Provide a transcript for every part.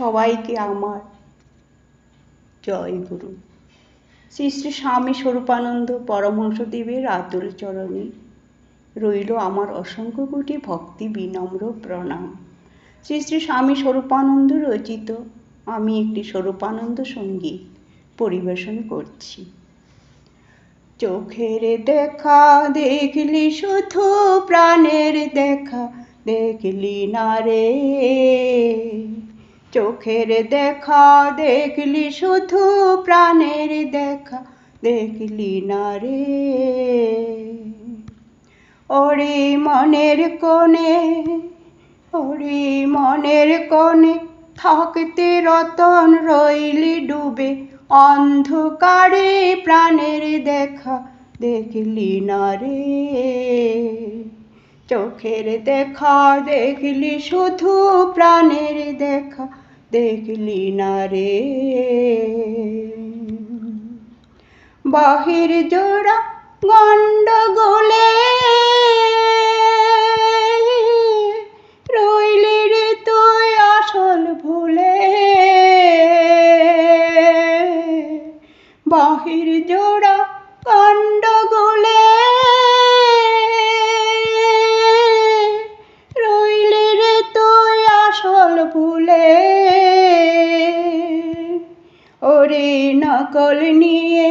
সবাইকে আমার। জয় গুরু। শ্রী শ্রী স্বামী স্বরূপানন্দ পরমহংসদেবের আতুল চরণে রইল আমার অসংখ্য কোটি ভক্তি বিনম্র প্রণাম। শ্রী শ্রী স্বামী স্বরূপানন্দ রচিত আমি একটি স্বরূপানন্দ সংগীত পরিবেশন করছি। চোখের দেখা দেখলি শুধু, প্রাণের দেখা দেখলি না রে। চোখের দেখা দেখলি শুধু প্রাণের দেখা, দেখলি না রে। ওরে মনের কোণে, ওরে মনের কোণে থাকতে রতন রইলি ডুবে, অন্ধকারে প্রাণের দেখা দেখলি না রে। চোখের দেখা দেখলি শুধু প্রাণের দেখা দেখলি না রে। বাহির জোড়া গন্ডগোলে রইলি রে তুই আসল ভুলে। বাহির জোড়া ওরে নকল নিয়ে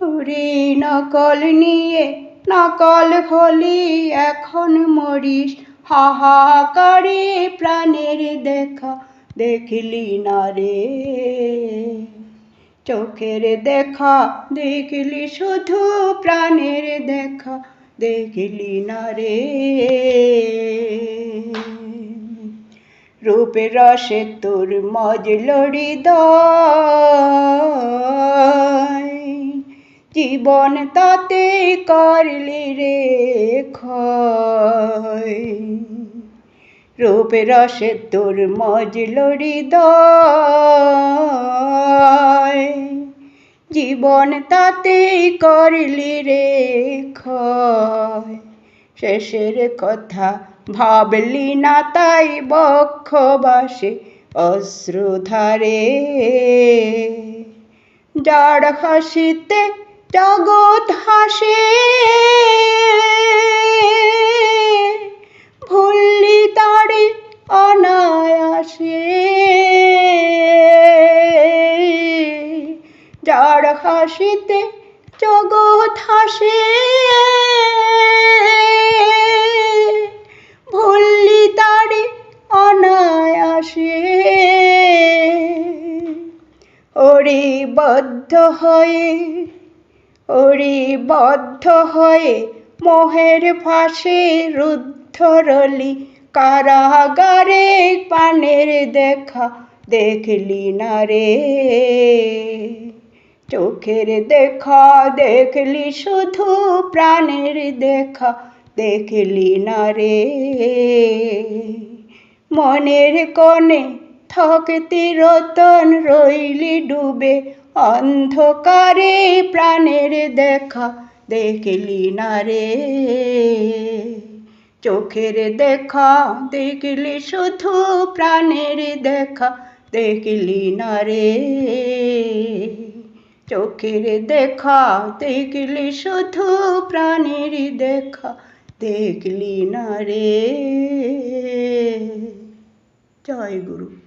ওরে নকল নিয়ে, নকল হলি এখন মরিস। হাহাকারে প্রাণের দেখা দেখলি না রে। চোখের দেখা দেখলি, শুধু প্রাণের দেখা দেখলি না রে। রূপে রসে তোর মজলরি জীবন তাতে করলি রে ক্ষয়। রূপে রসে তোর মজলরি জীবন তাতে করলি রে ক্ষয়। শেষের কথা ভাবলি না তাই বক্ষবাসে অশ্রুধারে। যার হাসিতে জগৎ হাসে, ভুললি তারে অনায়াসে। যার হাসিতে জগৎ হাসে ওরে বদ্ধ হয়ে ওরে বদ্ধ হয়ে মোহের ফাঁসে রুদ্ধ রলি কারাগারে পানের দেখা দেখলি না রে। চোখের দেখা দেখলি শুধু, প্রাণের দেখা দেখলি না রে। মনের কোণে থাকতে রতন রইলি ডুবে। অন্ধকারে প্রাণের দেখা দেখলি না রে। চোখের দেখা দেখলি, শুধু প্রাণের দেখা দেখলি না রে। চোখের দেখা দেখলি, শুধু প্রাণের দেখা দেখলি না রে। জয় গুরু।